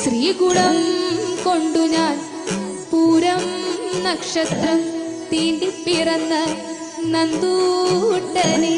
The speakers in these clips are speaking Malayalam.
ശ്രീകുളം കൊണ്ടു ഞാൻ പൂരം നക്ഷത്രം തീണ്ടി പിറന്ന നന്ദൂട്ടനെ.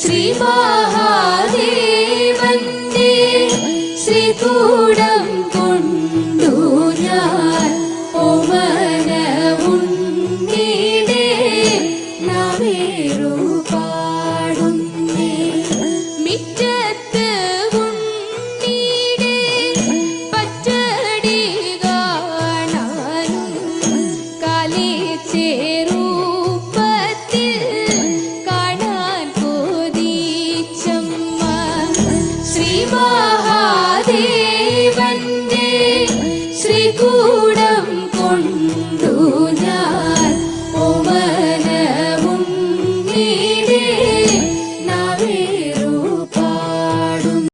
ശ്രീ മഹാദേവന്റെ ശ്രീകൂടം കൊണ്ടു ഞാൻ ഓമനവുണ്ണീടെ നാവേറു പാടുന്നേ മിറ്റത്ത് ഉണ്ണീടെ പച്ചടി കാണാനും കാലേ श्रीमा